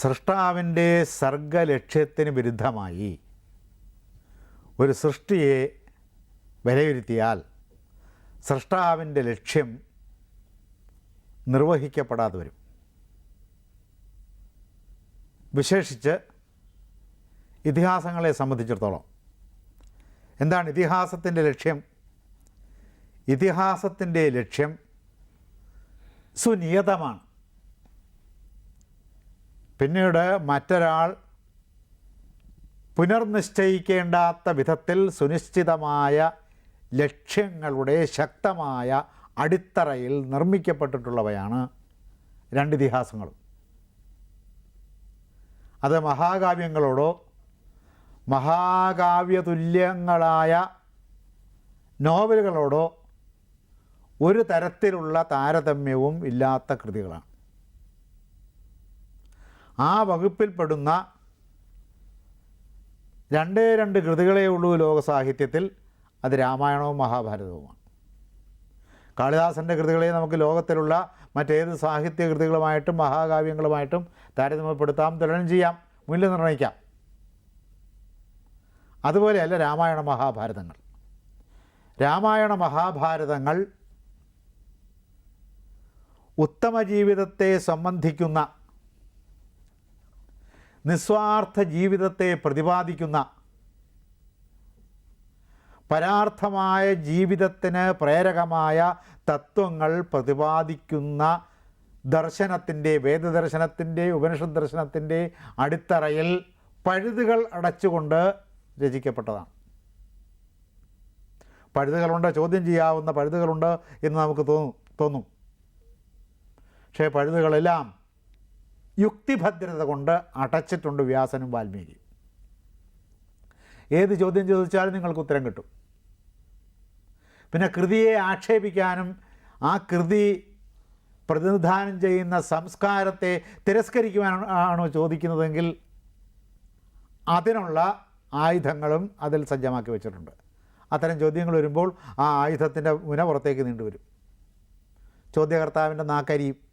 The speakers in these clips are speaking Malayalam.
സൃഷ്ടാവിന്റെ സർഗലക്ഷ്യത്തിന് വിരുദ്ധമായി ഒരു സൃഷ്ടിയെ വിലയിരുത്തിയാൽ സൃഷ്ടാവിന്റെ ലക്ഷ്യം നിർവഹിക്കപ്പെടാതെ വരും. വിശേഷിച്ച് ഇതിഹാസങ്ങളെ സംബന്ധിച്ചിടത്തോളം എന്താണ് ഇതിഹാസത്തിന്റെ ലക്ഷ്യം? ഇതിഹാസത്തിന്റെ ലക്ഷ്യം സുനിയതമാണ്. പിന്നീട് മറ്റൊരാൾ പുനർനിശ്ചയിക്കേണ്ടാത്ത വിധത്തിൽ സുനിശ്ചിതമായ ലക്ഷ്യങ്ങളുടെ ശക്തമായ അടിത്തറയിൽ നിർമ്മിക്കപ്പെട്ടിട്ടുള്ളവയാണ് രണ്ട് ഇതിഹാസങ്ങളും. അത് മഹാകാവ്യങ്ങളോടോ മഹാകാവ്യതുല്യങ്ങളായ നോവലുകളോടോ ഒരു തരത്തിലുള്ള താരതമ്യവും ഇല്ലാത്ത കൃതികളാണ്. ആ വകുപ്പിൽപ്പെടുന്ന രണ്ടേ രണ്ട് കൃതികളേ ഉള്ളൂ ലോകസാഹിത്യത്തിൽ അത് രാമായണവും മഹാഭാരതവുമാണ്. കാളിദാസന്റെ കൃതികളെ നമുക്ക് ലോകത്തിലുള്ള മറ്റേത് സാഹിത്യ കൃതികളുമായിട്ടും മഹാകാവ്യങ്ങളുമായിട്ടും താരതമ്യപ്പെടുത്താം തുലനം ചെയ്യാം മൂല്യം നിർണയിക്കാം. അതുപോലെയല്ല രാമായണ മഹാഭാരതങ്ങൾ. രാമായണ മഹാഭാരതങ്ങൾ ഉത്തമ ജീവിതത്തെ സംബന്ധിക്കുന്ന നിസ്വാർത്ഥ ജീവിതത്തെ പ്രതിപാദിക്കുന്ന പരാർത്ഥമായ ജീവിതത്തിന് പ്രേരകമായ തത്വങ്ങൾ പ്രതിപാദിക്കുന്ന ദർശനത്തിന്റെ വേദദർശനത്തിന്റെ ഉപനിഷത് ദർശനത്തിന്റെ അടിത്തറയിൽ പഴുതുകൾ അടച്ചുകൊണ്ട് രചിക്കപ്പെട്ടതാണ്. പഴുതുകളുണ്ട് ചോദ്യം ചെയ്യാവുന്ന പഴുതുകളുണ്ട് എന്ന് നമുക്ക് തോന്നും തോന്നും. പക്ഷേ പഴുതുകളെല്ലാം യുക്തിഭദ്രത കൊണ്ട് അടച്ചിട്ടുണ്ട് വ്യാസനും വാൽമീകി. ഏത് ചോദ്യം ചോദിച്ചാലും നിങ്ങൾക്ക് ഉത്തരം കിട്ടും. പിന്നെ കൃതിയെ ആക്ഷേപിക്കാനും ആ കൃതി പ്രതിനിധാനം ചെയ്യുന്ന സംസ്കാരത്തെ തിരസ്കരിക്കുവാനോ ആണോ ചോദിക്കുന്നതെങ്കിൽ അതിനുള്ള ആയുധങ്ങളും അതിൽ സജ്ജമാക്കി വെച്ചിട്ടുണ്ട്. അത്തരം ചോദ്യങ്ങൾ വരുമ്പോൾ ആ ആയുധത്തിന്റെ മുന പുറത്തേക്ക് നീണ്ടുവരും. ചോദ്യകർത്താവിന്റെ നാക്കരിയും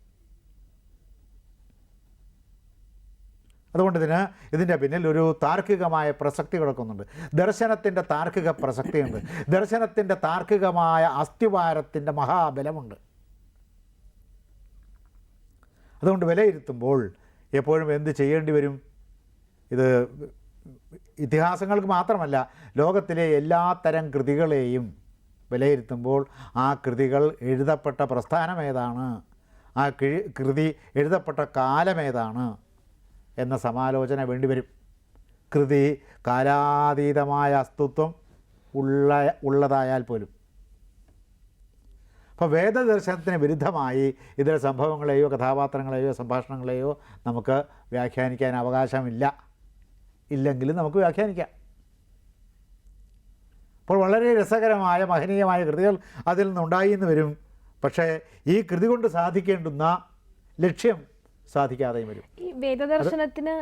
അതുകൊണ്ട് ഇതിന് ഇതിന്റെ പിന്നിൽ ഒരു താർക്കികമായ പ്രസക്തി കിടക്കുന്നുണ്ട്. ദർശനത്തിന്റെ താർക്കിക പ്രസക്തിയുണ്ട്. ദർശനത്തിന്റെ താർക്കികമായ അസ്ഥിവാരത്തിന്റെ മഹാബലമുണ്ട്. അതുകൊണ്ട് വിലയിരുത്തുമ്പോൾ എപ്പോഴും എന്ത് ചെയ്യേണ്ടി വരും? ഇത് ഇതിഹാസങ്ങൾക്ക് മാത്രമല്ല ലോകത്തിലെ എല്ലാ തരം കൃതികളെയും വിലയിരുത്തുമ്പോൾ ആ കൃതികൾ എഴുതപ്പെട്ട പ്രസ്ഥാനം ഏതാണ്? ആ കൃതി എഴുതപ്പെട്ട കാലമേതാണ് എന്ന സമാലോചന വേണ്ടിവരും കൃതി കാലാതീതമായ അസ്തിത്വം ഉള്ള ഉള്ളതായാൽ പോലും. അപ്പോൾ വേദദർശനത്തിന് വിരുദ്ധമായി ഇതിലെ സംഭവങ്ങളെയോ കഥാപാത്രങ്ങളെയോ സംഭാഷണങ്ങളെയോ നമുക്ക് വ്യാഖ്യാനിക്കാൻ അവകാശമില്ല. ഇല്ലെങ്കിലും നമുക്ക് വ്യാഖ്യാനിക്കാം. അപ്പോൾ വളരെ രസകരമായ മഹനീയമായ കൃതികൾ അതിൽ നിന്നുണ്ടായി എന്ന് വരും. പക്ഷേ ഈ കൃതി കൊണ്ട് സാധിക്കേണ്ടുന്ന ലക്ഷ്യം സാധിക്കാതെയും വരും. ഈ വേദദർശനത്തിന്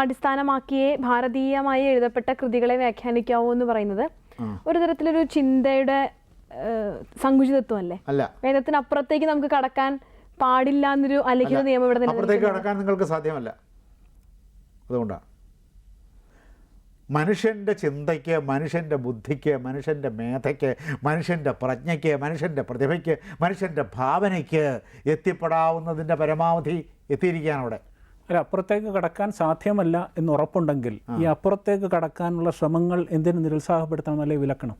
അടിസ്ഥാനമാക്കിയേ ഭാരതീയമായി എഴുതപ്പെട്ട കൃതികളെ വ്യാഖ്യാനിക്കാവൂ എന്ന് പറയുന്നത് ഒരു തരത്തിലൊരു ചിന്തയുടെ സങ്കുചിതത്വം അല്ലേ അല്ല. വേദത്തിന് അപ്പുറത്തേക്ക് നമുക്ക് കടക്കാൻ പാടില്ല എന്നൊരു അലിഖിത നിയമം ഇവിടെ അപ്പുറത്തേക്ക് കടക്കാൻ നിങ്ങൾക്ക് സാധ്യമല്ല. അതുകൊണ്ടാണ് മനുഷ്യന്റെ ചിന്തയ്ക്ക് മനുഷ്യന്റെ ബുദ്ധിക്ക് മനുഷ്യന്റെ മേധയ്ക്ക് മനുഷ്യന്റെ പ്രജ്ഞയ്ക്ക് മനുഷ്യന്റെ പ്രതിഭയ്ക്ക് മനുഷ്യന്റെ ഭാവനയ്ക്ക് എത്തിപ്പെടാവുന്നതിന്റെ പരമാവധി എത്തിയിരിക്കുകയാണ് അവിടെ. അല്ല അപ്പുറത്തേക്ക് കടക്കാൻ സാധ്യമല്ല എന്ന് ഉറപ്പുണ്ടെങ്കിൽ ഈ അപ്പുറത്തേക്ക് കടക്കാനുള്ള ശ്രമങ്ങൾ എന്തിനു നിരുത്സാഹപ്പെടുത്തണം അല്ലെങ്കിൽ വിലക്കണം?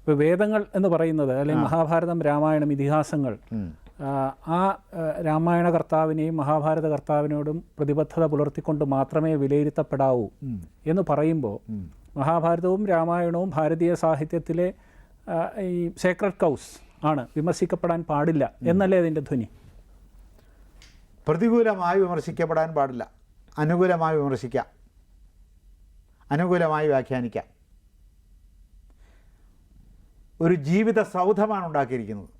ഇപ്പോൾ വേദങ്ങൾ എന്ന് പറയുന്നത് അല്ലെങ്കിൽ മഹാഭാരതം രാമായണം ഇതിഹാസങ്ങൾ ആ, രാമായണ കർത്താവിനെയും മഹാഭാരത കർത്താവിനോടും പ്രതിബദ്ധത പുലർത്തിക്കൊണ്ട് മാത്രമേ വിലയിരുത്തപ്പെടാവൂ എന്ന് പറയുമ്പോൾ മഹാഭാരതവും രാമായണവും ഭാരതീയ സാഹിത്യത്തിലെ ഈ സേക്രഡ് കൗസ് ആണ് വിമർശിക്കപ്പെടാൻ പാടില്ല എന്നല്ലേ അതിന്റെ ധ്വനി? പ്രതികൂലമായി വിമർശിക്കപ്പെടാൻ പാടില്ല. അനുകൂലമായി വിമർശിക്കാം. അനുകൂലമായി വ്യാഖ്യാനിക്കാം. ഒരു ജീവിത സൗധമാണ് ഉണ്ടാക്കിയിരിക്കുന്നത്.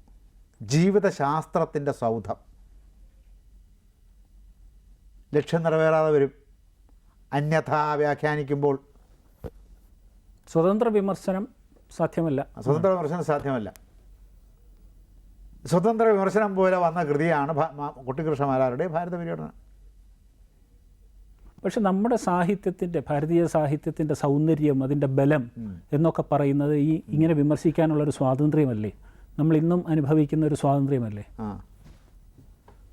ജീവിതശാസ്ത്രത്തിന്റെ സൗധം. ലക്ഷ്യം നിറവേറാതെ വരും. അന്യഥാ വ്യാഖ്യാനിക്കുമ്പോൾ. സ്വതന്ത്ര വിമർശനം സാധ്യമല്ല. സ്വതന്ത്ര വിമർശനം സാധ്യമല്ല. സ്വതന്ത്ര വിമർശനം പോലെ വന്ന കൃതിയാണ് കുട്ടികൃഷ്ണമാരാരുടെ ഭാരത പര്യടനം. പക്ഷെ നമ്മുടെ സാഹിത്യത്തിന്റെ ഭാരതീയ സാഹിത്യത്തിന്റെ സൗന്ദര്യം അതിന്റെ ബലം എന്നൊക്കെ പറയുന്നത് ഈ ഇങ്ങനെ വിമർശിക്കാനുള്ളൊരു സ്വാതന്ത്ര്യമല്ലേ? നമ്മൾ ഇന്നും അനുഭവിക്കുന്ന ഒരു സ്വാതന്ത്ര്യമല്ലേ?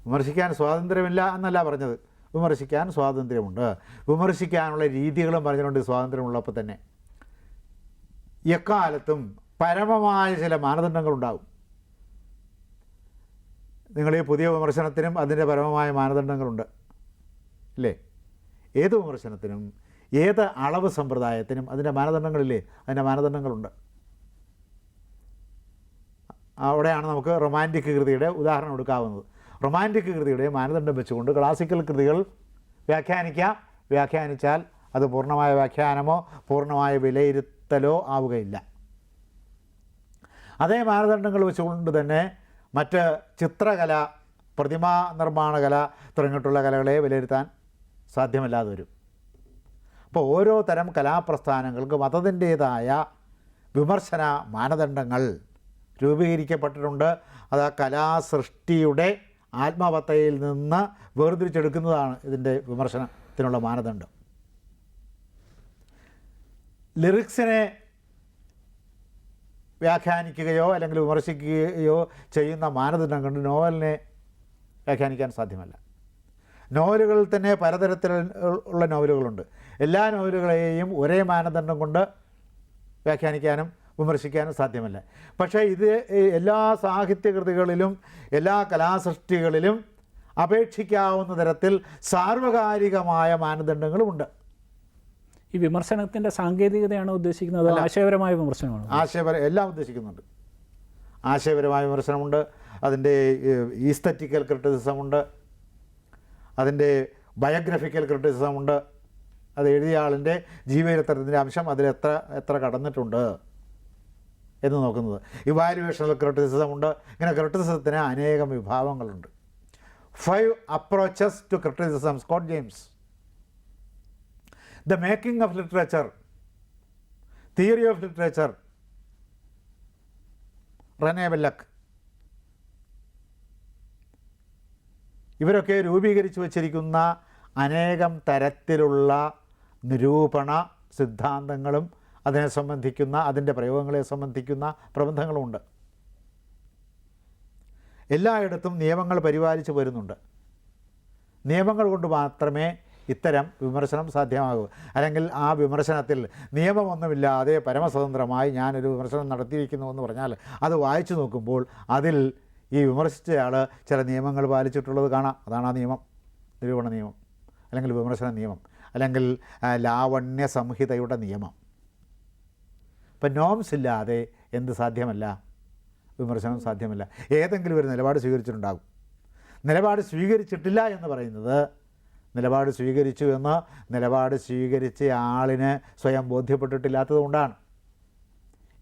വിമർശിക്കാൻ സ്വാതന്ത്ര്യമില്ല എന്നല്ല പറഞ്ഞത്. വിമർശിക്കാൻ സ്വാതന്ത്ര്യമുണ്ട്. വിമർശിക്കാനുള്ള രീതികളും പറഞ്ഞിട്ടുണ്ട് സ്വാതന്ത്ര്യമുള്ളപ്പോൾ തന്നെ എക്കാലത്തും പരമമായ ചില മാനദണ്ഡങ്ങളുണ്ടാകും നിങ്ങൾ ഈ പുതിയ വിമർശനത്തിനും അതിന്റെ പരമമായ മാനദണ്ഡങ്ങളുണ്ട്. അല്ലേ? ഏത് വിമർശനത്തിനും ഏത് അളവ് സമ്പ്രദായത്തിനും അതിന്റെ മാനദണ്ഡങ്ങളില്ലേ? അതിന്റെ മാനദണ്ഡങ്ങളുണ്ട്. അവിടെയാണ് നമുക്ക് റൊമാന്റിക് കൃതിയുടെ ഉദാഹരണം എടുക്കാവുന്നത്. റൊമാന്റിക് കൃതിയുടെ മാനദണ്ഡം വെച്ചുകൊണ്ട് ക്ലാസിക്കൽ കൃതികൾ വ്യാഖ്യാനിക്കാം. വ്യാഖ്യാനിച്ചാൽ അത് പൂർണമായ വ്യാഖ്യാനമോ പൂർണമായ വിലയിരുത്തലോ ആവുകയില്ല. അതേ മാനദണ്ഡങ്ങൾ വെച്ചുകൊണ്ട് തന്നെ മറ്റ് ചിത്രകല പ്രതിമാ നിർമ്മാണ കല തുടങ്ങിയിട്ടുള്ള കലകളെ വിലയിരുത്താൻ സാധ്യമല്ലാതെ വരും. അപ്പോൾ ഓരോ തരം കലാപ്രസ്ഥാനങ്ങൾക്ക് മതത്തിന്റേതായ വിമർശന മാനദണ്ഡങ്ങൾ രൂപീകരിക്കപ്പെട്ടിട്ടുണ്ട്. അത് ആ കലാസൃഷ്ടിയുടെ ആത്മാവത്തയിൽ നിന്ന് വേർതിരിച്ചെടുക്കുന്നതാണ് ഇതിന്റെ വിമർശനത്തിനുള്ള മാനദണ്ഡം. ലിറിക്സിനെ വ്യാഖ്യാനിക്കുകയോ അല്ലെങ്കിൽ വിമർശിക്കുകയോ ചെയ്യുന്ന മാനദണ്ഡം കൊണ്ട് നോവലിനെ വ്യാഖ്യാനിക്കാൻ സാധ്യമല്ല. നോവലുകളിൽ തന്നെ പലതരത്തിൽ ഉള്ള നോവലുകളുണ്ട്. എല്ലാ നോവലുകളെയും ഒരേ മാനദണ്ഡം കൊണ്ട് വ്യാഖ്യാനിക്കാനും വിമർശിക്കാനും സാധ്യമല്ല. പക്ഷേ ഇത് എല്ലാ സാഹിത്യകൃതികളിലും എല്ലാ കലാസൃഷ്ടികളിലും അപേക്ഷിക്കാവുന്ന തരത്തിൽ സാർവകാലികമായ മാനദണ്ഡങ്ങളുമുണ്ട്. ഈ വിമർശനത്തിന്റെ സാങ്കേതികതയാണ് ഉദ്ദേശിക്കുന്നത് ആശയപരമായ വിമർശനമാണ് ആശയപര എല്ലാം ഉദ്ദേശിക്കുന്നുണ്ട്. ആശയപരമായ വിമർശനമുണ്ട് അതിന്റെ ഈസ്തറ്റിക്കൽ ക്രിറ്റിസിസമുണ്ട് അതിന്റെ ബയോഗ്രഫിക്കൽ ക്രിറ്റിസിസമുണ്ട് അത് എഴുതിയ ആളിന്റെ ജീവചരിത്രത്തിന്റെ അംശം അതിൽ എത്ര എത്ര കടന്നിട്ടുണ്ട്. എന്ന് നോക്കുന്നത്. ഇവാലുവേഷണൽ ക്രിറ്റിസിസം ഉണ്ട്. ഇങ്ങനെ ക്രിറ്റിസിസത്തിന് അനേകം വിഭാഗങ്ങളുണ്ട് five approaches to criticism Scott James the making of literature theory of literature René Wellek ഇവരൊക്കെ രൂപീകരിച്ചു വച്ചിരിക്കുന്ന അനേകം തരത്തിലുള്ള നിരൂപണ സിദ്ധാന്തങ്ങളും അതിനെ സംബന്ധിക്കുന്ന അതിന്റെ പ്രയോഗങ്ങളെ സംബന്ധിക്കുന്ന പ്രബന്ധങ്ങളുമുണ്ട് എല്ലായിടത്തും നിയമങ്ങൾ പരിപാലിച്ചു വരുന്നുണ്ട്. നിയമങ്ങൾ കൊണ്ട് മാത്രമേ ഇത്തരം വിമർശനം സാധ്യമാകൂ. അല്ലെങ്കിൽ ആ വിമർശനത്തിൽ നിയമമൊന്നുമില്ലാതെ പരമസ്വതന്ത്രമായി ഞാനൊരു വിമർശനം നടത്തിയിരിക്കുന്നു എന്ന് പറഞ്ഞാൽ അത് വായിച്ചു നോക്കുമ്പോൾ അതിൽ ഈ വിമർശിച്ചയാൾ ചില നിയമങ്ങൾ പാലിച്ചിട്ടുള്ളത് കാണാം. അതാണ് ആ നിയമം. നിരൂപണ നിയമം. അല്ലെങ്കിൽ വിമർശന നിയമം. അല്ലെങ്കിൽ ലാവണ്യ സംഹിതയുടെ നിയമം. ഇപ്പം നോംസ് ഇല്ലാതെ എന്ത് സാധ്യമല്ല? വിമർശനം സാധ്യമല്ല. ഏതെങ്കിലും ഒരു നിലപാട് സ്വീകരിച്ചിട്ടുണ്ടാകും. നിലപാട് സ്വീകരിച്ചിട്ടില്ല എന്ന് പറയുന്നത് നിലപാട് സ്വീകരിച്ചു എന്ന് നിലപാട് സ്വീകരിച്ച ആളിന് സ്വയം ബോധ്യപ്പെട്ടിട്ടില്ലാത്തത് കൊണ്ടാണ്.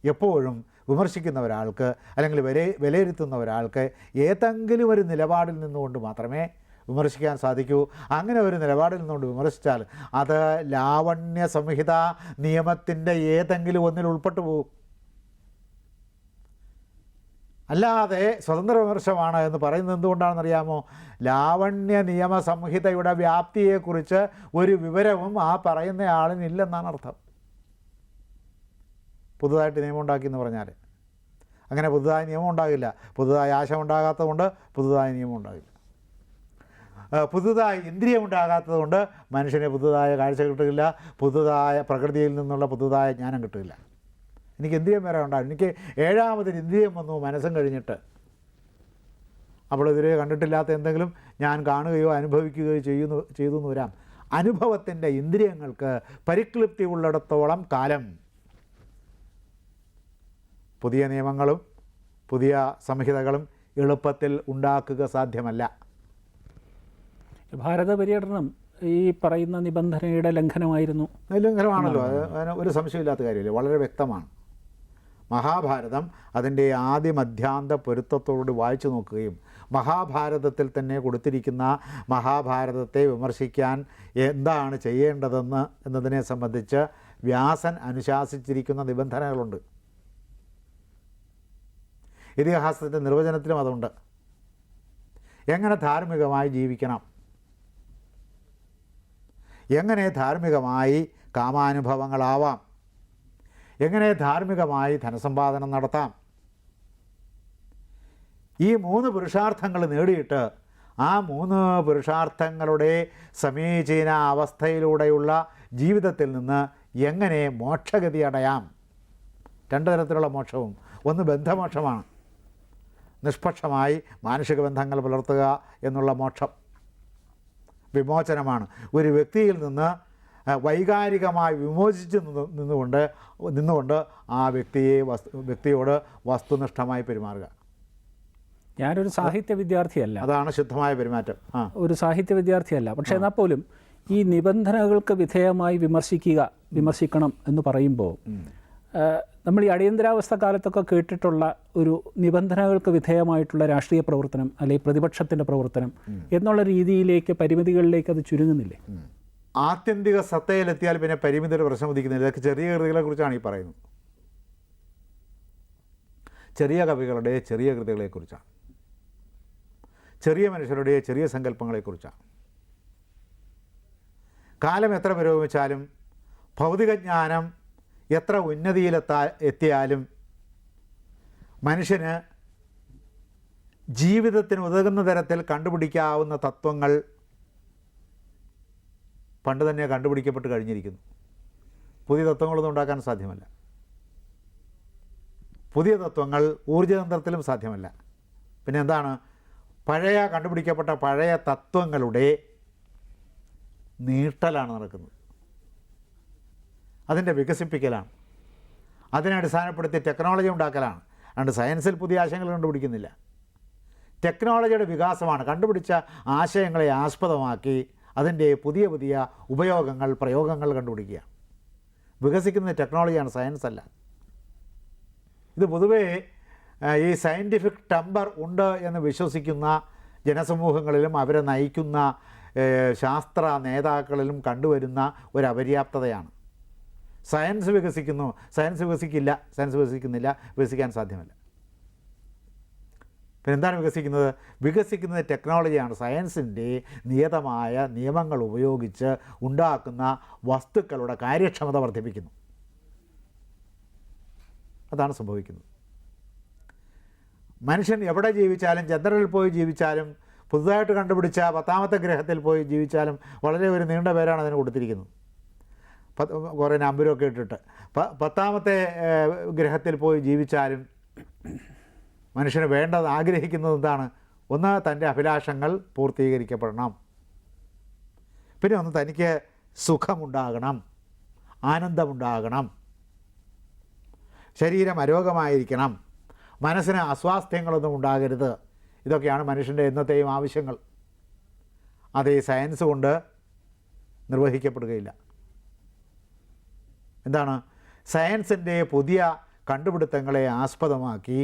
എപ്പോഴും വിമർശിക്കുന്ന ഒരാൾക്ക് അല്ലെങ്കിൽ വില വിലയിരുത്തുന്ന ഒരാൾക്ക് ഏതെങ്കിലും ഒരു നിലപാടിൽ നിന്നുകൊണ്ട് മാത്രമേ വിമർശിക്കാൻ സാധിക്കൂ. അങ്ങനെ ഒരു നിലപാടിൽ നിന്നുകൊണ്ട് വിമർശിച്ചാൽ അത് ലാവണ്യ സംഹിത നിയമത്തിന്റെ ഏതെങ്കിലും ഒന്നിൽ ഉൾപ്പെട്ടു പോകും അല്ലാതെ സ്വതന്ത്ര വിമർശമാണ് എന്ന് പറയുന്നത് എന്തുകൊണ്ടാണെന്നറിയാമോ? ലാവണ്യ നിയമ സംഹിതയുടെ വ്യാപ്തിയെക്കുറിച്ച് ഒരു വിവരവും ആ പറയുന്ന ആളിനില്ലെന്നാണ് അർത്ഥം. പുതുതായിട്ട് നിയമം ഉണ്ടാക്കി എന്ന് പറഞ്ഞാൽ അങ്ങനെ പുതുതായി നിയമം ഉണ്ടാകില്ല. പുതുതായ ആശയം ഉണ്ടാകാത്തതുകൊണ്ട് പുതുതായി നിയമം ഉണ്ടാകില്ല. പുതുതായി ഇന്ദ്രിയം ഉണ്ടാകാത്തതുകൊണ്ട് മനുഷ്യന് പുതുതായ കാഴ്ച കിട്ടില്ല പുതുതായ പ്രകൃതിയിൽ നിന്നുള്ള പുതുതായ ജ്ഞാനം കിട്ടില്ല എനിക്ക് ഇന്ദ്രിയം വരെ ഉണ്ടാകും. എനിക്ക് ഏഴാമതൊരു ഇന്ദ്രിയം വന്നു മനസ്സും കഴിഞ്ഞിട്ട്. അപ്പോൾ ഇതുവരെ കണ്ടിട്ടില്ലാത്ത എന്തെങ്കിലും ഞാൻ കാണുകയോ അനുഭവിക്കുകയോ ചെയ്യുന്നു ചെയ്തു എന്ന് വരാം. അനുഭവത്തിന്റെ ഇന്ദ്രിയങ്ങൾക്ക് പരിക്ലിപ്തി ഉള്ളിടത്തോളം കാലം. പുതിയ നിയമങ്ങളും പുതിയ സംഹിതകളും എളുപ്പത്തിൽ ഉണ്ടാക്കുക സാധ്യമല്ല. ഭാരത പര്യടനം ഈ പറയുന്ന നിബന്ധനയുടെ ലംഘനമായിരുന്നു. ലംഘനമാണല്ലോ. അത് അതിന് ഒരു സംശയമില്ലാത്ത കാര്യമില്ല? വളരെ വ്യക്തമാണ്. മഹാഭാരതം അതിന്റെ ആദ്യ മധ്യാന്ത പൊരുത്തത്തോട് വായിച്ചു നോക്കുകയും മഹാഭാരതത്തിൽ തന്നെ കൊടുത്തിരിക്കുന്ന മഹാഭാരതത്തെ വിമർശിക്കാൻ എന്താണ് ചെയ്യേണ്ടതെന്ന് എന്നതിനെ സംബന്ധിച്ച് വ്യാസൻ അനുശാസിച്ചിരിക്കുന്ന നിബന്ധനകളുണ്ട്. ഇതിഹാസത്തിന്റെ നിർവചനത്തിലും അതുണ്ട്. എങ്ങനെ ധാർമ്മികമായി ജീവിക്കണം? എങ്ങനെ ധാർമ്മികമായി കാമാനുഭവങ്ങളാവാം? എങ്ങനെ ധാർമ്മികമായി ധനസമ്പാദനം നടത്താം? ഈ മൂന്ന് പുരുഷാർത്ഥങ്ങൾ നേടിയിട്ട് ആ മൂന്ന് പുരുഷാർത്ഥങ്ങളുടെ സമീചീന അവസ്ഥയിലൂടെയുള്ള ജീവിതത്തിൽ നിന്ന് എങ്ങനെ മോക്ഷഗതി അടയാം? രണ്ട് തരത്തിലുള്ള മോക്ഷവും. ഒന്ന് ബന്ധമോക്ഷമാണ്. നിഷ്പക്ഷമായി മാനുഷിക ബന്ധങ്ങൾ പുലർത്തുക എന്നുള്ള മോക്ഷം. വിമോചനമാണ്. ഒരു വ്യക്തിയിൽ നിന്ന് വൈകാരികമായി വിമോചിച്ച് നിന്ന് നിന്നുകൊണ്ട് നിന്നുകൊണ്ട് ആ വ്യക്തിയെ വ്യക്തിയോട് വസ്തുനിഷ്ഠമായി പെരുമാറുക. ഞാനൊരു സാഹിത്യ വിദ്യാർത്ഥിയല്ല. അതാണ് ശുദ്ധമായ പെരുമാറ്റം. ആ. ഒരു സാഹിത്യ വിദ്യാർത്ഥിയല്ല. പക്ഷേ എന്നാൽ പോലും ഈ നിബന്ധനകൾക്ക് വിധേയമായി വിമർശിക്കുക വിമർശിക്കണം എന്ന് പറയുമ്പോൾ നമ്മൾ ഈ അടിയന്തരാവസ്ഥ കാലത്തൊക്കെ കേട്ടിട്ടുള്ള ഒരു നിബന്ധനകൾക്ക് വിധേയമായിട്ടുള്ള രാഷ്ട്രീയ പ്രവർത്തനം അല്ലെങ്കിൽ പ്രതിപക്ഷത്തിന്റെ പ്രവർത്തനം എന്നുള്ള രീതിയിലേക്ക് പരിമിതികളിലേക്ക് അത് ചുരുങ്ങുന്നില്ലേ? ആത്യന്തിക സത്തയിലെത്തിയാൽ പിന്നെ പരിമിതിയുടെ പ്രശ്നം ഉദിക്കുന്നില്ല. ഇതൊക്കെ ചെറിയ കൃതികളെ കുറിച്ചാണ് ഈ പറയുന്നത്. ചെറിയ കവികളുടെ ചെറിയ കൃതികളെക്കുറിച്ചാണ് ചെറിയ മനുഷ്യരുടെ ചെറിയ സങ്കല്പങ്ങളെക്കുറിച്ചാണ് കാലം എത്ര പുരോഗമിച്ചാലും ഭൗതികജ്ഞാനം എത്ര ഉന്നതിയിലെത്താ എത്തിയാലും മനുഷ്യന് ജീവിതത്തിന് ഉതകുന്ന തരത്തിൽ കണ്ടുപിടിക്കാവുന്ന തത്വങ്ങൾ പണ്ട് തന്നെ കണ്ടുപിടിക്കപ്പെട്ട് കഴിഞ്ഞിരിക്കുന്നു. പുതിയ തത്വങ്ങളൊന്നും ഉണ്ടാക്കാൻ സാധ്യമല്ല. പുതിയ തത്വങ്ങൾ ഊർജതന്ത്രത്തിലും സാധ്യമല്ല. പിന്നെ എന്താണ്? പഴയ കണ്ടുപിടിക്കപ്പെട്ട പഴയ തത്വങ്ങളുടെ നീട്ടലാണ് നടക്കുന്നത്. അതിന്റെ വികസിപ്പിക്കലാണ്. അതിനെ അടിസ്ഥാനപ്പെടുത്തി ടെക്നോളജി ഉണ്ടാക്കലാണ്. അതുകൊണ്ട് സയൻസിൽ പുതിയ ആശയങ്ങൾ കണ്ടുപിടിക്കുന്നില്ല. ടെക്നോളജിയുടെ വികാസമാണ്. കണ്ടുപിടിച്ച ആശയങ്ങളെ ആസ്പദമാക്കി അതിന്റെ പുതിയ പുതിയ ഉപയോഗങ്ങൾ പ്രയോഗങ്ങൾ കണ്ടുപിടിക്കുക. വികസിക്കുന്ന ടെക്നോളജിയാണ് സയൻസ് അല്ല. ഇത് പൊതുവേ ഈ സയന്റിഫിക് ടമ്പർ ഉണ്ട് എന്ന് വിശ്വസിക്കുന്ന ജനസമൂഹങ്ങളിലും അവരെ നയിക്കുന്ന ശാസ്ത്ര നേതാക്കളിലും കണ്ടുവരുന്ന ഒരു അപര്യാപ്തതയാണ്. സയൻസ് വികസിക്കുന്നു. സയൻസ് വികസിക്കില്ല. സയൻസ് വികസിക്കുന്നില്ല. വികസിക്കാൻ സാധ്യമല്ല. പിന്നെ എന്താണ് വികസിക്കുന്നത്? വികസിക്കുന്നത് ടെക്നോളജിയാണ് സയൻസിന്റെ നിയതമായ നിയമങ്ങൾ ഉപയോഗിച്ച് ഉണ്ടാക്കുന്ന വസ്തുക്കളുടെ കാര്യക്ഷമത വർദ്ധിപ്പിക്കുന്നു. അതാണ് സംഭവിക്കുന്നത്. മനുഷ്യൻ എവിടെ ജീവിച്ചാലും ചന്ദ്രനിൽ പോയി ജീവിച്ചാലും പുതുതായിട്ട് കണ്ടുപിടിച്ച പത്താമത്തെ ഗ്രഹത്തിൽ പോയി ജീവിച്ചാലും വളരെ ഒരു നീണ്ട പേരാണ് അതിന് കൊടുത്തിരിക്കുന്നത്. കുറേ നമ്പരൊക്കെ ഇട്ടിട്ട്. പത്താമത്തെ ഗ്രഹത്തിൽ പോയി ജീവിച്ചാലും മനുഷ്യന് വേണ്ടത് ആഗ്രഹിക്കുന്നത് എന്താണ്? ഒന്ന് തന്റെ അഭിലാഷങ്ങൾ പൂർത്തീകരിക്കപ്പെടണം. പിന്നെ ഒന്ന് തനിക്ക് സുഖമുണ്ടാകണം ആനന്ദമുണ്ടാകണം ശരീരം അരോഗമായിരിക്കണം മനസ്സിന് അസ്വാസ്ഥ്യങ്ങളൊന്നും ഉണ്ടാകരുത്. ഇതൊക്കെയാണ് മനുഷ്യന്റെ എന്നത്തെയും ആവശ്യങ്ങൾ. അത് ഈ സയൻസ് കൊണ്ട് നിർവഹിക്കപ്പെടുകയില്ല. എന്താണ്? സയൻസിന്റെ പുതിയ കണ്ടുപിടുത്തങ്ങളെ ആസ്പദമാക്കി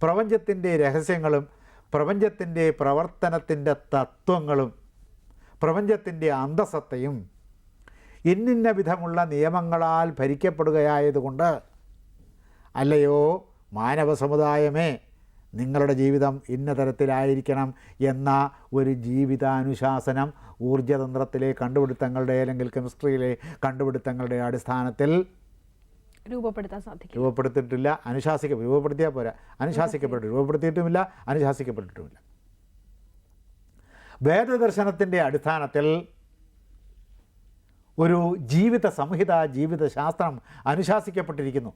പ്രപഞ്ചത്തിന്റെ രഹസ്യങ്ങളും പ്രപഞ്ചത്തിന്റെ പ്രവർത്തനത്തിന്റെ തത്വങ്ങളും പ്രപഞ്ചത്തിന്റെ അന്തസത്തയും ഇന്നിന്ന വിധമുള്ള നിയമങ്ങളാൽ ഭരിക്കപ്പെടുകയായതുകൊണ്ട് അല്ലയോ മാനവ സമുദായമേ നിങ്ങളുടെ ജീവിതം ഇന്ന തരത്തിലായിരിക്കണം എന്ന ഒരു ജീവിതാനുശാസനം ഊർജതന്ത്രത്തിലെ കണ്ടുപിടുത്തങ്ങളുടെ അല്ലെങ്കിൽ കെമിസ്ട്രിയിലെ കണ്ടുപിടുത്തങ്ങളുടെ അടിസ്ഥാനത്തിൽ രൂപപ്പെടുത്താൻ സാധിക്കും രൂപപ്പെടുത്തിയിട്ടില്ല. അനുശാസിക്ക രൂപപ്പെടുത്തിയാൽ പോരാ. അനുശാസിക്കപ്പെട്ടു. രൂപപ്പെടുത്തിയിട്ടുമില്ല. അനുശാസിക്കപ്പെട്ടിട്ടുമില്ല. വേദദർശനത്തിന്റെ അടിസ്ഥാനത്തിൽ ഒരു ജീവിത സംഹിത ജീവിതശാസ്ത്രം അനുശാസിക്കപ്പെട്ടിരിക്കുന്നു.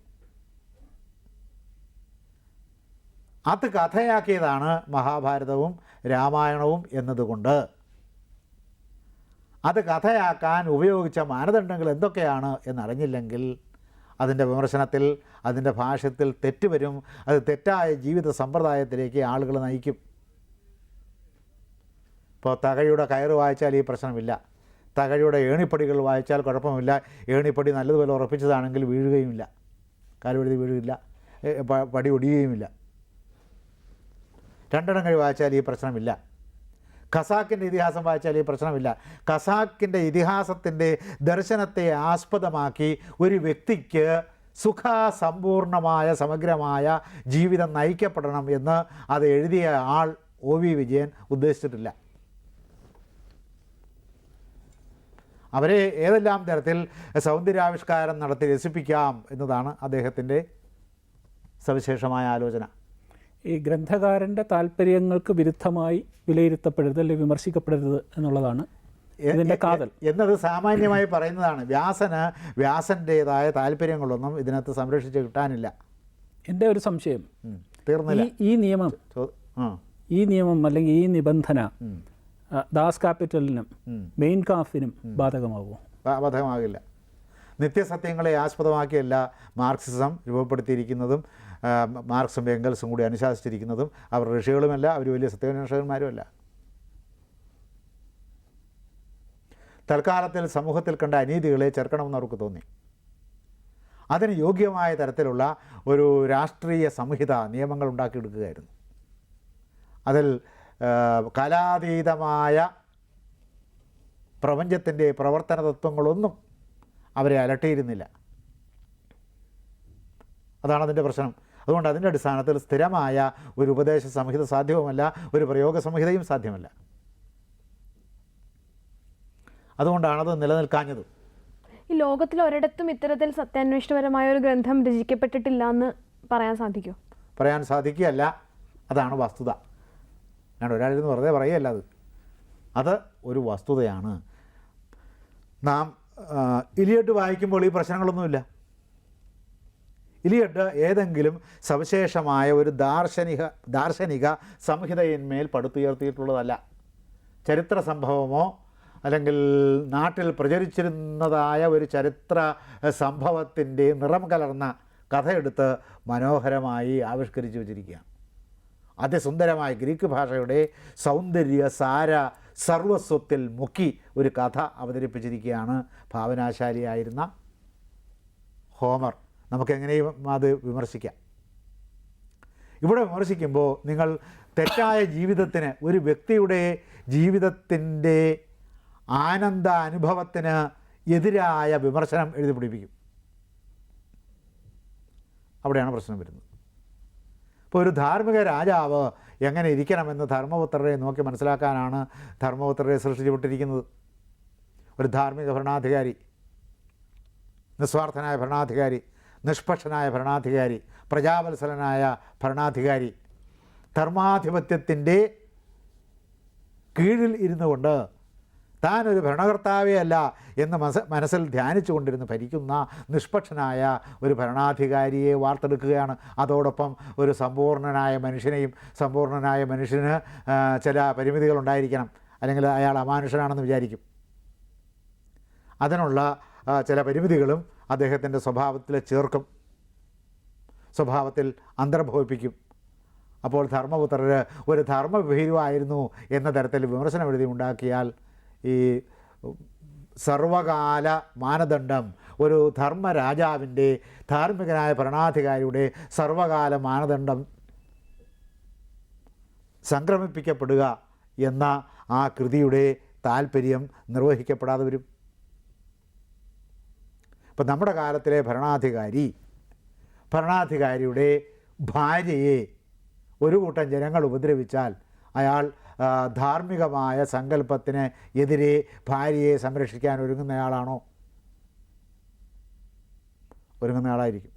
അത് കഥയാക്കിയതാണ് മഹാഭാരതവും രാമായണവും എന്നതുകൊണ്ട്. അത് കഥയാക്കാൻ ഉപയോഗിച്ച മാനദണ്ഡങ്ങൾ എന്തൊക്കെയാണ് എന്നറിഞ്ഞില്ലെങ്കിൽ അതിന്റെ വിമർശനത്തിൽ അതിന്റെ ഭാഷത്തിൽ തെറ്റ് വരും അത് തെറ്റായ ജീവിത സമ്പ്രദായത്തിലേക്ക് ആളുകൾ നയിക്കും. ഇപ്പോൾ തകഴിയുടെ കയറ് വായിച്ചാൽ ഈ പ്രശ്നമില്ല. തകഴിയുടെ ഏണിപ്പടികൾ വായിച്ചാൽ കുഴപ്പമില്ല. ഏണിപ്പടി നല്ലതുപോലെ ഉറപ്പിച്ചതാണെങ്കിൽ വീഴുകയുമില്ല. കാലുപടി വീഴുകയില്ല. പടി ഒടിയുകയുമില്ല. രണ്ടെണ്ണം കഴി വായിച്ചാൽ ഈ പ്രശ്നമില്ല. ഖസാക്കിന്റെ ഇതിഹാസം വായിച്ചാൽ ഈ പ്രശ്നമില്ല. ഖസാക്കിന്റെ ഇതിഹാസത്തിന്റെ ദർശനത്തെ ആസ്പദമാക്കി ഒരു വ്യക്തിക്ക് സുഖസമ്പൂർണമായ സമഗ്രമായ ജീവിതം നയിക്കപ്പെടണം എന്ന് അത് എഴുതിയ ആൾ ഒ വി വിജയൻ ഉദ്ദേശിച്ചിട്ടില്ല. അവരെ ഏതെല്ലാം തരത്തിൽ സൗന്ദര്യാവിഷ്കാരം നടത്തി രസിപ്പിക്കാം എന്നതാണ് അദ്ദേഹത്തിന്റെ സവിശേഷമായ ആലോചന. ഈ ഗ്രന്ഥകാരന്റെ താല്പര്യങ്ങൾക്ക് വിരുദ്ധമായി വിലയിരുത്തപ്പെടരുത് അല്ലെങ്കിൽ വിമർശിക്കപ്പെടരുത് എന്നുള്ളതാണ് ഇതിന്റെ കാതൽ. എന്നത് സാമാന്യമായി പറയുന്നതാണ്. വ്യാസന് വ്യാസന്റേതായ താല്പര്യങ്ങളൊന്നും ഇതിനകത്ത് സംരക്ഷിച്ച് കിട്ടാനില്ല. എന്റെ ഒരു സംശയം. തീർന്നില്ല. ഈ നിയമം ഈ നിയമം അല്ലെങ്കിൽ ഈ നിബന്ധന ദാസ് ക്യാപിറ്റലിനും മെയിൻ കാഫിനും ബാധകമാകുമോ ബാധകമാകില്ല. നിത്യസത്യങ്ങളെ ആസ്പദമാക്കിയല്ല മാർക്സിസം രൂപപ്പെടുത്തിയിരിക്കുന്നതും മാർക്സും എംഗൽസും കൂടി അനുശാസിച്ചിരിക്കുന്നതും അവർ ഋഷികളുമല്ല അവർ വലിയ സത്യാന്വേഷകന്മാരുമല്ല. തൽക്കാലത്തിൽ സമൂഹത്തിൽ കണ്ട അനീതികളെ ചെറുക്കണമെന്ന് അവർക്ക് തോന്നി. അതിന് യോഗ്യമായ തരത്തിലുള്ള ഒരു രാഷ്ട്രീയ സംഹിത നിയമങ്ങൾ ഉണ്ടാക്കിയെടുക്കുകയായിരുന്നു. അതിൽ കലാതീതമായ പ്രപഞ്ചത്തിന്റെ പ്രവർത്തന തത്വങ്ങളൊന്നും അവരെ അലട്ടിയിരുന്നില്ല. അതാണ് അതിന്റെ പ്രശ്നം. അതുകൊണ്ട് അതിന്റെ അടിസ്ഥാനത്തിൽ സ്ഥിരമായ ഒരു ഉപദേശ സംഹിത സാധ്യവുമല്ല ഒരു പ്രയോഗ സംഹിതയും സാധ്യമല്ല. അതുകൊണ്ടാണത് അത് നിലനിൽക്കാഞ്ഞത്. ഈ ലോകത്തിൽ ഒരിടത്തും ഇത്തരത്തിൽ സത്യാന്വേഷണപരമായ ഒരു ഗ്രന്ഥം രചിക്കപ്പെട്ടിട്ടില്ല എന്ന് പറയാൻ സാധിക്കുമോ പറയാൻ സാധിക്കുകയല്ല. അതാണ് വസ്തുത. ഞാൻ ഒരാളിരുന്ന് വെറുതെ പറയുകയല്ല അത്. അത് ഒരു വസ്തുതയാണ്. നാം ഇലിയട്ട് വായിക്കുമ്പോൾ ഈ പ്രശ്നങ്ങളൊന്നുമില്ല. ഇലിയട്ട് ഏതെങ്കിലും സവിശേഷമായ ഒരു ദാർശനിക ദാർശനിക സംഹിതയിന്മേൽ പടുത്തുയർത്തിയിട്ടുള്ളതല്ല. ചരിത്ര സംഭവമോ അല്ലെങ്കിൽ നാട്ടിൽ പ്രചരിച്ചിരുന്നതായ ഒരു ചരിത്ര സംഭവത്തിന്റെ നിറം കലർന്ന കഥയെടുത്ത് മനോഹരമായി ആവിഷ്കരിച്ചു വച്ചിരിക്കുകയാണ്. അതിസുന്ദരമായ ഗ്രീക്ക് ഭാഷയുടെ സൗന്ദര്യ സാര സർവസ്വത്തിൽ മുക്കി ഒരു കഥ അവതരിപ്പിച്ചിരിക്കുകയാണ് ഭാവനാശാലിയായിരുന്ന ഹോമർ. നമുക്കെങ്ങനെയും അത് വിമർശിക്കാം. ഇവിടെ വിമർശിക്കുമ്പോൾ നിങ്ങൾ തെറ്റായ ജീവിതത്തിന് ഒരു വ്യക്തിയുടെ ജീവിതത്തിന്റെ ആനന്ദ അനുഭവത്തിന് എതിരായ വിമർശനം എഴുതി പിടിപ്പിക്കും. അവിടെയാണ് പ്രശ്നം വരുന്നത്. ഇപ്പോൾ ഒരു ധാർമ്മിക രാജാവ് എങ്ങനെ ഇരിക്കണമെന്ന് ധർമ്മപുത്രരെ നോക്കി മനസ്സിലാക്കാനാണ് ധർമ്മപുത്രരെ സൃഷ്ടിച്ചുവിട്ടിരിക്കുന്നത് ഒരു ധാർമ്മിക ഭരണാധികാരി നിസ്വാർത്ഥനായ ഭരണാധികാരി നിഷ്പക്ഷനായ ഭരണാധികാരി പ്രജാവത്സലനായ ഭരണാധികാരി. ധർമാധിപത്യത്തിന്റെ കീഴിൽ ഇരുന്നു കൊണ്ട് താൻ ഒരു ഭരണകർത്താവേ അല്ല എന്ന് മനസ് മനസ്സിൽ ധ്യാനിച്ചു കൊണ്ടിരുന്ന് ഭരിക്കുന്ന നിഷ്പക്ഷനായ ഒരു ഭരണാധികാരിയെ വാർത്തെടുക്കുകയാണ്. അതോടൊപ്പം ഒരു സമ്പൂർണനായ മനുഷ്യനെയും സമ്പൂർണനായ മനുഷ്യന് ചില ചില പരിമിതികളുണ്ടായിരിക്കണം അല്ലെങ്കിൽ അയാൾ അമാനുഷനാണെന്ന് വിചാരിക്കും. അതിനുള്ള ചില പരിമിതികളും അദ്ദേഹത്തിന്റെ സ്വഭാവത്തിൽ ചേർക്കും. സ്വഭാവത്തിൽ അന്തർഭവിപ്പിക്കും. അപ്പോൾ ധർമ്മപുത്രർ ഒരു ധർമ്മവിഭീരുവായിരുന്നു എന്ന തരത്തിൽ വിമർശനം എഴുതി ഉണ്ടാക്കിയാൽ ഈ സർവകാല മാനദണ്ഡം ഒരു ധർമ്മരാജാവിന്റെ ധാർമ്മികനായ ഭരണാധികാരിയുടെ സർവകാല മാനദണ്ഡം സംക്രമിപ്പിക്കപ്പെടുക എന്ന ആ കൃതിയുടെ താല്പര്യം നിർവഹിക്കപ്പെടാതെ വരും. ഇപ്പം നമ്മുടെ കാലത്തിലെ ഭരണാധികാരി ഭരണാധികാരിയുടെ ഭാര്യയെ ഒരു കൂട്ടം ജനങ്ങൾ ഉപദ്രവിച്ചാൽ അയാൾ ധാർമ്മികമായ സങ്കല്പത്തിന് എതിരെ ഭാര്യയെ സംരക്ഷിക്കാൻ ഒരുങ്ങുന്നയാളാണോ? ഒരുങ്ങുന്നയാളായിരിക്കും.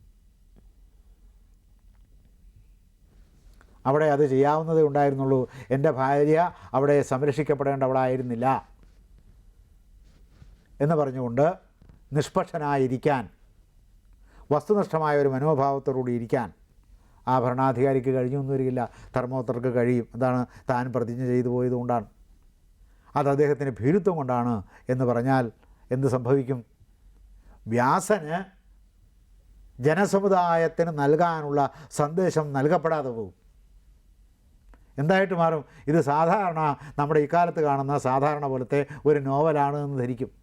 അവിടെ അത് ചെയ്യാവുന്നതേ ഉണ്ടായിരുന്നുള്ളൂ. എന്റെ ഭാര്യ അവിടെ സംരക്ഷിക്കപ്പെടേണ്ടവളായിരുന്നില്ല എന്ന് പറഞ്ഞുകൊണ്ട് നിഷ്പക്ഷനായിരിക്കാൻ വസ്തുനിഷ്ഠമായ ഒരു മനോഭാവത്തോടുകൂടി ഇരിക്കാൻ ആ ഭരണാധികാരിക്ക് കഴിഞ്ഞൊന്നും വരികില്ല ധർമ്മോത്തർക്ക് കഴിയും. അതാണ് താൻ പ്രതിജ്ഞ ചെയ്തു പോയതുകൊണ്ടാണ് അത് അദ്ദേഹത്തിന് ഭീരുത്വം കൊണ്ടാണ് എന്ന് പറഞ്ഞാൽ എന്ത് സംഭവിക്കും? വ്യാസന് ജനസമുദായത്തിന് നൽകാനുള്ള സന്ദേശം നൽകപ്പെടാതെ പോകും. എന്തായിട്ട് മാറും? ഇത് സാധാരണ നമ്മുടെ ഇക്കാലത്ത് കാണുന്ന സാധാരണ പോലത്തെ ഒരു നോവലാണ് എന്ന് ധരിക്കും.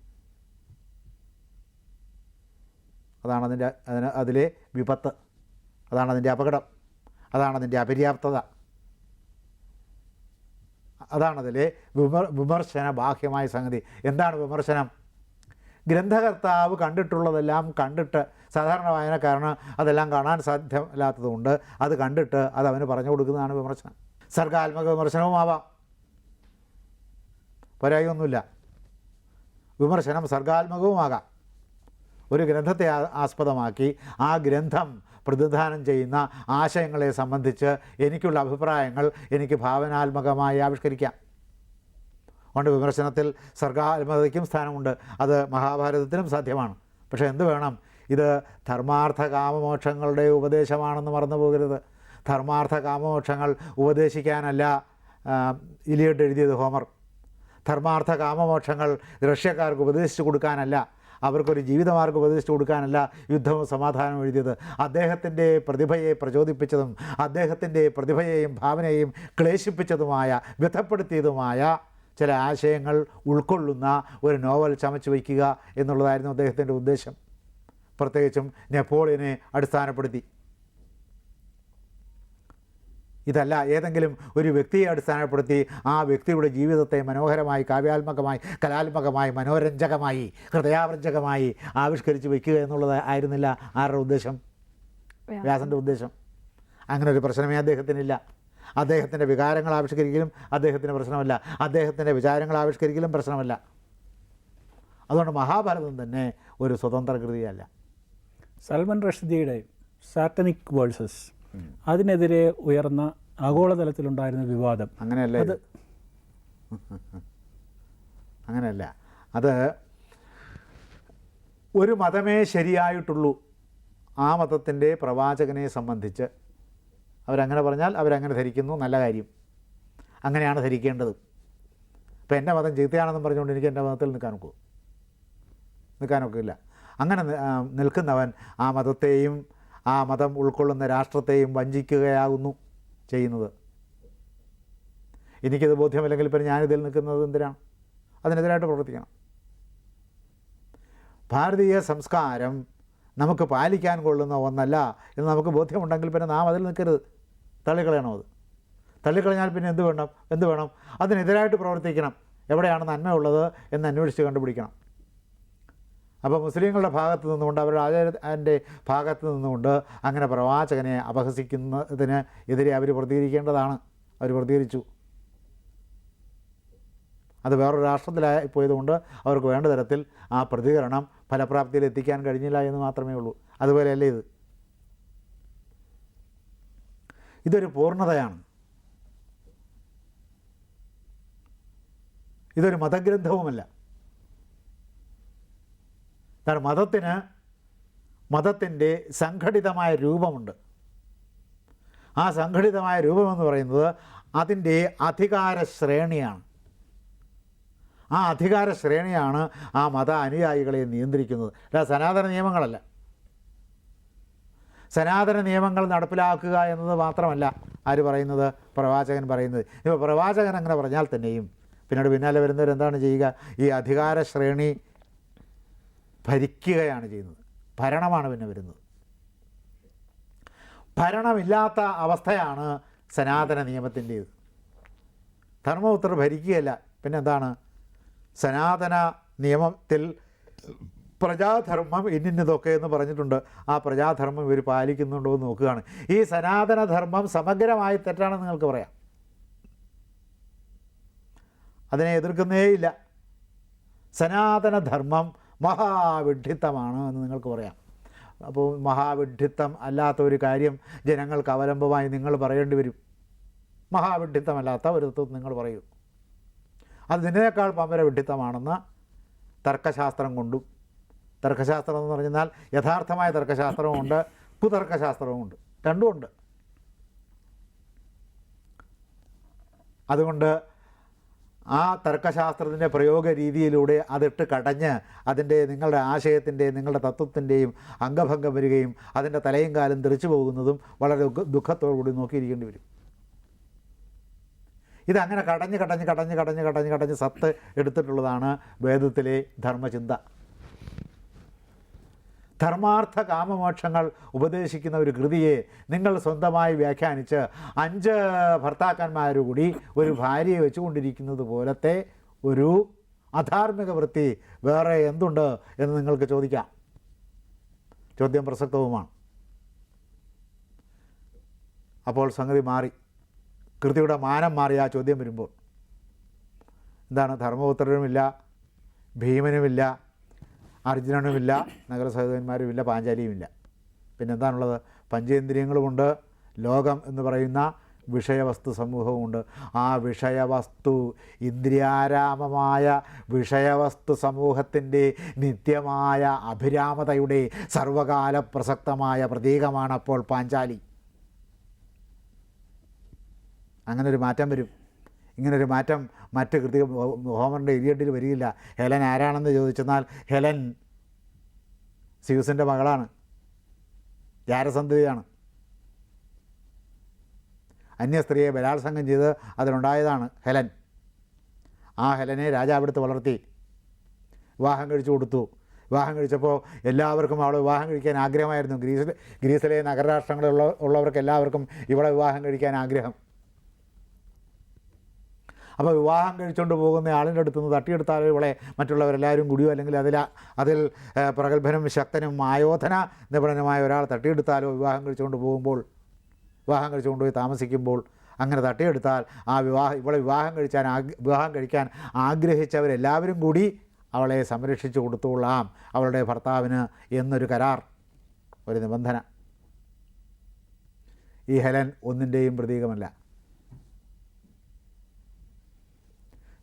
അതാണ് അതിന്റെ അതിന് അതിലെ വിപത്ത്. അതാണ് അതിന്റെ അപകടം. അതാണ് അതിന്റെ അപര്യാപ്തത. അതാണതിലെ വിമർ വിമർശന ബാഹ്യമായ സംഗതി. എന്താണ് വിമർശനം? ഗ്രന്ഥകർത്താവ് കണ്ടിട്ടുള്ളതെല്ലാം കണ്ടിട്ട് സാധാരണ വായനക്കാരന് അതെല്ലാം കാണാൻ സാധ്യമല്ലാത്തതുകൊണ്ട് അത് കണ്ടിട്ട് അത് അവന് പറഞ്ഞു കൊടുക്കുന്നതാണ് വിമർശനം. സർഗാത്മക വിമർശനവും ആവാം. പോരായൊന്നുമില്ല വിമർശനം സർഗാത്മകവുമാകാം. ഒരു ഗ്രന്ഥത്തെ ആസ്പദമാക്കി. ആ ഗ്രന്ഥം പ്രതിദാനം ചെയ്യുന്ന ആശയങ്ങളെ സംബന്ധിച്ച് എനിക്കുള്ള അഭിപ്രായങ്ങൾ എനിക്ക് ഭാവനാത്മകമായി ആവിഷ്കരിക്കാം. അതുകൊണ്ട് വിമർശനത്തിൽ സർഗാത്മകതയ്ക്കും സ്ഥാനമുണ്ട്. അത് മഹാഭാരതത്തിനും സാധ്യമാണ്. പക്ഷേ എന്ത് വേണം? ഇത് ധർമാർത്ഥ കാമമോക്ഷങ്ങളുടെ ഉപദേശമാണെന്ന് മറന്നു പോകരുത്. ധർമാർത്ഥ കാമമോക്ഷങ്ങൾ ഉപദേശിക്കാനല്ല ഇലിയട്ട് എഴുതിയത് ഹോമർ. ധർമാർത്ഥ കാമമോക്ഷങ്ങൾ റഷ്യക്കാർക്ക് ഉപദേശിച്ചു കൊടുക്കാനല്ല അവർക്കൊരു ജീവിതമാർഗം ഉപദേശിച്ചു കൊടുക്കാനല്ല യുദ്ധവും സമാധാനവും എഴുതിയത്. അദ്ദേഹത്തിന്റെ പ്രതിഭയെ പ്രചോദിപ്പിച്ചതും അദ്ദേഹത്തിന്റെ പ്രതിഭയെയും ഭാവനയെയും ക്ലേശിപ്പിച്ചതുമായ വ്യഥപ്പെടുത്തിയതുമായ ചില ആശയങ്ങൾ ഉൾക്കൊള്ളുന്ന ഒരു നോവൽ ചമച്ചു വയ്ക്കുക എന്നുള്ളതായിരുന്നു അദ്ദേഹത്തിന്റെ ഉദ്ദേശം. പ്രത്യേകിച്ചും നെപ്പോളിയനെ അടിസ്ഥാനപ്പെടുത്തി. ഇതല്ല ഏതെങ്കിലും ഒരു വ്യക്തിയെ അടിസ്ഥാനപ്പെടുത്തി ആ വ്യക്തിയുടെ ജീവിതത്തെ മനോഹരമായി കാവ്യാത്മകമായി കലാത്മകമായി മനോരഞ്ജകമായി ഹൃദയാവർജകമായി ആവിഷ്കരിച്ച് വയ്ക്കുക എന്നുള്ളത് ആയിരുന്നില്ല ആരുടെ ഉദ്ദേശം? വ്യാസന്റെ ഉദ്ദേശം. അങ്ങനെ ഒരു പ്രശ്നമേ അദ്ദേഹത്തിനില്ല. അദ്ദേഹത്തിന്റെ വികാരങ്ങൾ ആവിഷ്കരിക്കലും അദ്ദേഹത്തിന് പ്രശ്നമല്ല. അദ്ദേഹത്തിന്റെ വിചാരങ്ങൾ ആവിഷ്കരിക്കലും പ്രശ്നമല്ല. അതുകൊണ്ട് മഹാഭാരതം തന്നെ ഒരു സ്വതന്ത്ര കൃതിയല്ല. സൽമാൻ റഷ്ദിയുടെ സാറ്റനിക് വേഴ്സസ് അതിനെതിരെ ഉയർന്ന ആഗോളതലത്തിലുണ്ടായിരുന്ന വിവാദം. അങ്ങനെയല്ല? അത് അങ്ങനെയല്ല. അത് ഒരു മതമേ ശരിയായിട്ടുള്ളൂ. ആ മതത്തിന്റെ പ്രവാചകനെ സംബന്ധിച്ച് അവരങ്ങനെ പറഞ്ഞാൽ അവരങ്ങനെ ധരിക്കുന്നു. നല്ല കാര്യം. അങ്ങനെയാണ് ധരിക്കേണ്ടത്. ഇപ്പം എന്റെ മതം ചീത്തയാണെന്നും പറഞ്ഞുകൊണ്ട് എനിക്ക് എന്റെ മതത്തിൽ നിൽക്കാൻ ഒക്കുമോ നിൽക്കാനൊക്കില്ല. അങ്ങനെ നിൽക്കുന്നവൻ ആ മതത്തെയും ആ മതം ഉൾക്കൊള്ളുന്ന രാഷ്ട്രത്തെയും വഞ്ചിക്കുകയാകുന്നു ചെയ്യുന്നത്. എനിക്കിത് ബോധ്യമില്ലെങ്കിൽ പിന്നെ ഞാനിതിൽ നിൽക്കുന്നത് എന്തിനാണ്? അതിനെതിരായിട്ട് പ്രവർത്തിക്കണം. ഭാരതീയ സംസ്കാരം നമുക്ക് പാലിക്കാൻ കൊള്ളുന്ന ഒന്നല്ല എന്ന് നമുക്ക് ബോധ്യമുണ്ടെങ്കിൽ പിന്നെ നാം അതിൽ നിൽക്കരുത്. തള്ളിക്കളയണം അത്. തള്ളിക്കളഞ്ഞാൽ പിന്നെ എന്ത് വേണം? എന്ത് വേണം? അതിനെതിരായിട്ട് പ്രവർത്തിക്കണം. എവിടെയാണ് നന്മയുള്ളത് എന്ന് അന്വേഷിച്ച് കണ്ടുപിടിക്കണം. അപ്പോൾ മുസ്ലിങ്ങളുടെ ഭാഗത്ത് നിന്നുകൊണ്ട് അവരുടെ ആചാരന്റെ ഭാഗത്ത് നിന്നുകൊണ്ട് അങ്ങനെ പ്രവാചകനെ അപഹസിക്കുന്നതിന് എതിരെ അവർ പ്രതികരിക്കേണ്ടതാണ്. അവർ പ്രതികരിച്ചു. അത് വേറൊരു രാഷ്ട്രത്തിലായി പോയതുകൊണ്ട് അവർക്ക് വേണ്ട തരത്തിൽ ആ പ്രതികരണം ഫലപ്രാപ്തിയിൽ എത്തിക്കാൻ കഴിഞ്ഞില്ല എന്ന് മാത്രമേ ഉള്ളൂ. അതുപോലെയല്ലേ ഇത്? ഇതൊരു പൂർണതയാണ്. ഇതൊരു മതഗ്രന്ഥവുമല്ല. കാരണം മതത്തിന് മതത്തിന്റെ സംഘടിതമായ രൂപമുണ്ട്. ആ സംഘടിതമായ രൂപമെന്ന് പറയുന്നത് അതിന്റെ അധികാര ശ്രേണിയാണ് ആ അധികാര ശ്രേണിയാണ് ആ മത അനുയായികളെ നിയന്ത്രിക്കുന്നത്. അല്ല സനാതന നിയമങ്ങളല്ല. സനാതന നിയമങ്ങൾ നടപ്പിലാക്കുക എന്നത് മാത്രമല്ല ആര് പറയുന്നത്? പ്രവാചകൻ പറയുന്നത്. ഇപ്പോൾ പ്രവാചകൻ അങ്ങനെ പറഞ്ഞാൽ തന്നെയും പിന്നീട് പിന്നാലെ വരുന്നവരെന്താണ് ചെയ്യുക? ഈ അധികാര ശ്രേണി ഭരിക്കുകയാണ് ചെയ്യുന്നത്. ഭരണമാണ് പിന്നെ വരുന്നത്. ഭരണമില്ലാത്ത അവസ്ഥയാണ് സനാതന നിയമത്തിന്റേത്. ധർമ്മപുത്രർ ഭരിക്കുകയല്ല. പിന്നെ എന്താണ്? സനാതന നിയമത്തിൽ പ്രജാധർമ്മം ഇന്നിന്നതൊക്കെ എന്ന് പറഞ്ഞിട്ടുണ്ട്. ആ പ്രജാധർമ്മം ഇവർ പാലിക്കുന്നുണ്ടോ എന്ന് നോക്കുകയാണ്. ഈ സനാതനധർമ്മം സമഗ്രമായി തെറ്റാണെന്ന് നിങ്ങൾക്ക് പറയാം. അതിനെ എതിർക്കുന്നേയില്ല സനാതനധർമ്മം മഹാവിഡ്ഢിത്തമാണ് എന്ന് നിങ്ങൾക്ക് പറയാം. അപ്പോൾ മഹാവിഡ്ഢിത്തം അല്ലാത്ത ഒരു കാര്യം ജനങ്ങൾക്ക് അവലംബമായി നിങ്ങൾ പറയേണ്ടി വരും. മഹാവിഡ്ഢിത്തമല്ലാത്ത ഒരു തത്വം നിങ്ങൾ പറയൂ. അത് നിന്നേക്കാൾ പമ്പര തർക്കശാസ്ത്രം കൊണ്ടും തർക്കശാസ്ത്രം എന്ന് പറഞ്ഞാൽ യഥാർത്ഥമായ തർക്കശാസ്ത്രവുമുണ്ട് കുതർക്കശാസ്ത്രവുമുണ്ട് രണ്ടുമുണ്ട് അതുകൊണ്ട് ആ തർക്കശാസ്ത്രത്തിന്റെ പ്രയോഗ രീതിയിലൂടെ അതിട്ട് കടഞ്ഞ് അതിന്റെ നിങ്ങളുടെ ആശയത്തിന്റെ നിങ്ങളുടെ തത്വത്തിന്റെയും അംഗഭംഗം വരികയും അതിന്റെ തലയും കാലും തെറിച്ചു പോകുന്നതും വളരെ ദുഃഖത്തോടു കൂടി നോക്കിയിരിക്കേണ്ടി വരും. ഇതങ്ങനെ കടഞ്ഞ് കടഞ്ഞ് കടഞ്ഞ് കടഞ്ഞ് കടഞ്ഞ് കടഞ്ഞ് സത്ത് എടുത്തിട്ടുള്ളതാണ് വേദത്തിലെ ധർമ്മചിന്ത. ധർമാർത്ഥ കാമമോക്ഷങ്ങൾ ഉപദേശിക്കുന്ന ഒരു കൃതിയെ നിങ്ങൾ സ്വന്തമായി വ്യാഖ്യാനിച്ച് അഞ്ച് ഭർത്താക്കന്മാരുകൂടി ഒരു ഭാര്യയെ വെച്ചുകൊണ്ടിരിക്കുന്നത് പോലത്തെ ഒരു അധാർമിക വൃത്തി വേറെ എന്തുണ്ട് എന്ന് നിങ്ങൾക്ക് ചോദിക്കാം. ചോദ്യം പ്രസക്തവുമാണ്. അപ്പോൾ സംഗതി മാറി. കൃതിയുടെ മാനം മാറി ആ ചോദ്യം വരുമ്പോൾ. എന്താണ്? ധർമ്മപുത്രനുമില്ല ഭീമനുമില്ല അർജുനനുമില്ല നഗരസഹോദരന്മാരുമില്ല പാഞ്ചാലിയുമില്ല. പിന്നെന്താണുള്ളത്? പഞ്ചേന്ദ്രിയങ്ങളുമുണ്ട്. ലോകം എന്ന് പറയുന്ന വിഷയവസ്തു സമൂഹവുമുണ്ട്. ആ വിഷയവസ്തു ഇന്ദ്രിയാരാമമായ വിഷയവസ്തു സമൂഹത്തിന്റെ നിത്യമായ അഭിരാമതയുടെ സർവകാല പ്രസക്തമായ പ്രതീകമാണ് അപ്പോൾ പാഞ്ചാലി. അങ്ങനൊരു മാറ്റം വരും. ഇങ്ങനൊരു മാറ്റം മറ്റ് കൃതി ഹോമറിന്റെ ഇരിയട്ടിൽ വരികയില്ല. ഹെലൻ ആരാണെന്ന് ചോദിച്ചെന്നാൽ ഹെലൻ സ്യൂസിന്റെ മകളാണ്. ജാരസന്ധതിയാണ് അന്യ സ്ത്രീയെ ബലാത്സംഗം ചെയ്ത് അതിനുണ്ടായതാണ് ഹെലൻ. ആ ഹെലനെ രാജാവ് രാജാവെടുത്ത് വളർത്തി. വിവാഹം കഴിച്ചു കൊടുത്തു. വിവാഹം കഴിച്ചപ്പോൾ എല്ലാവർക്കും അവളെ വിവാഹം കഴിക്കാൻ ആഗ്രഹമായിരുന്നു. ഗ്രീസിൽ ഗ്രീസിലെ നഗരരാഷ്ട്രങ്ങളിലുള്ള ഉള്ളവർക്ക് എല്ലാവർക്കും ഇവളെ വിവാഹം കഴിക്കാൻ ആഗ്രഹം. അപ്പോൾ വിവാഹം കഴിച്ചുകൊണ്ട് പോകുന്ന ആളിന്റെ അടുത്ത് നിന്ന് ഇവിടെ ഇവളെ മറ്റുള്ളവരെല്ലാവരും കുടിയോ അല്ലെങ്കിൽ അതിൽ അതിൽ പ്രഗത്ഭനും ശക്തനും ആയോധന നിപുണനുമായ ഒരാൾ തട്ടിയെടുത്താലോ വിവാഹം കഴിച്ചുകൊണ്ട് പോകുമ്പോൾ? വിവാഹം കഴിച്ചുകൊണ്ട് പോയി താമസിക്കുമ്പോൾ അങ്ങനെ തട്ടിയെടുത്താൽ ആ വിവാഹം ഇവളെ വിവാഹം കഴിച്ചാൻ വിവാഹം കഴിക്കാൻ ആഗ്രഹിച്ചവരെല്ലാവരും കൂടി അവളെ സംരക്ഷിച്ചു കൊടുത്തുകൊള്ളാം അവളുടെ ഭർത്താവിന് എന്നൊരു കരാർ ഒരു നിബന്ധന. ഈ ഹെലൻ ഒന്നിന്റെയും പ്രതീകമല്ല.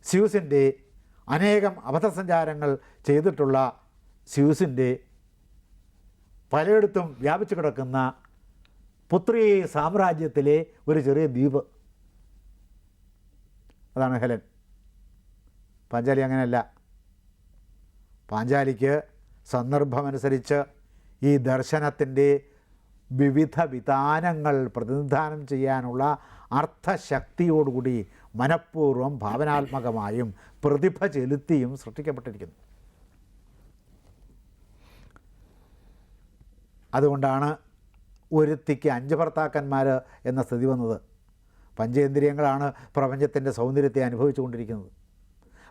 സ്യൂസിന്റെ അനേകം അബദ്ധസഞ്ചാരങ്ങൾ ചെയ്തിട്ടുള്ള സ്യൂസിന്റെ പലയിടത്തും വ്യാപിച്ചു കിടക്കുന്ന പുത്രി സാമ്രാജ്യത്തിലെ ഒരു ചെറിയ ദ്വീപ്. അതാണ് ഹെലൻ. പാഞ്ചാലി അങ്ങനെയല്ല. പാഞ്ചാലിക്ക് സന്ദർഭമനുസരിച്ച് ഈ ദർശനത്തിന്റെ വിവിധ വിധാനങ്ങൾ പ്രതിനിധാനം ചെയ്യാനുള്ള അർത്ഥശക്തിയോടുകൂടി മനഃപൂർവം ഭാവനാത്മകമായും പ്രതിഭ ചെലുത്തിയും സൃഷ്ടിക്കപ്പെട്ടിരിക്കുന്നു. അതുകൊണ്ടാണ് ഒരുത്തിക്ക് അഞ്ച് ഭർത്താക്കന്മാർ എന്ന സ്ഥിതി വന്നത്. പഞ്ചേന്ദ്രിയങ്ങളാണ് പ്രപഞ്ചത്തിന്റെ സൗന്ദര്യത്തെ അനുഭവിച്ചു കൊണ്ടിരിക്കുന്നത്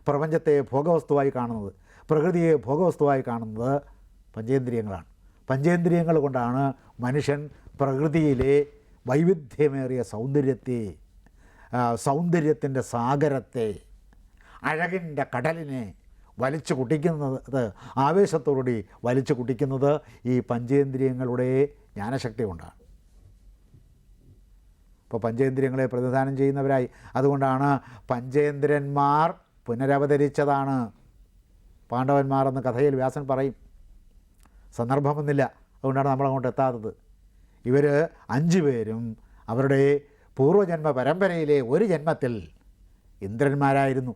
പ്രപഞ്ചത്തെ ഭോഗവസ്തുവായി കാണുന്നത് പ്രകൃതിയെ ഭോഗവസ്തുവായി കാണുന്നത് പഞ്ചേന്ദ്രിയങ്ങളാണ്. പഞ്ചേന്ദ്രിയങ്ങൾ കൊണ്ടാണ് മനുഷ്യൻ പ്രകൃതിയിലെ വൈവിധ്യമേറിയ സൗന്ദര്യത്തെ സൗന്ദര്യത്തിന്റെ സാഗരത്തെ അഴകിന്റെ കടലിനെ വലിച്ചു കുട്ടിക്കുന്നത് ആവേശത്തോടുകൂടി വലിച്ചു കുട്ടിക്കുന്നത് ഈ പഞ്ചേന്ദ്രിയങ്ങളുടെ ജ്ഞാനശക്തി കൊണ്ടാണ് ഇപ്പോൾ പഞ്ചേന്ദ്രിയങ്ങളെ പ്രതിദാനം ചെയ്യുന്നവരായി. അതുകൊണ്ടാണ് പഞ്ചേന്ദ്രന്മാർ പുനരവതരിച്ചതാണ്. പാണ്ഡവന്മാർ എന്ന കഥയിൽ വ്യാസൻ പറയും സന്ദർഭമൊന്നുമില്ല. അതുകൊണ്ടാണ് നമ്മളങ്ങോട്ട് എത്താത്തത്. ഇവർ അഞ്ച് പേരും അവരുടെ പൂർവജന്മ പരമ്പരയിലെ ഒരു ജന്മത്തിൽ ഇന്ദ്രന്മാരായിരുന്നു.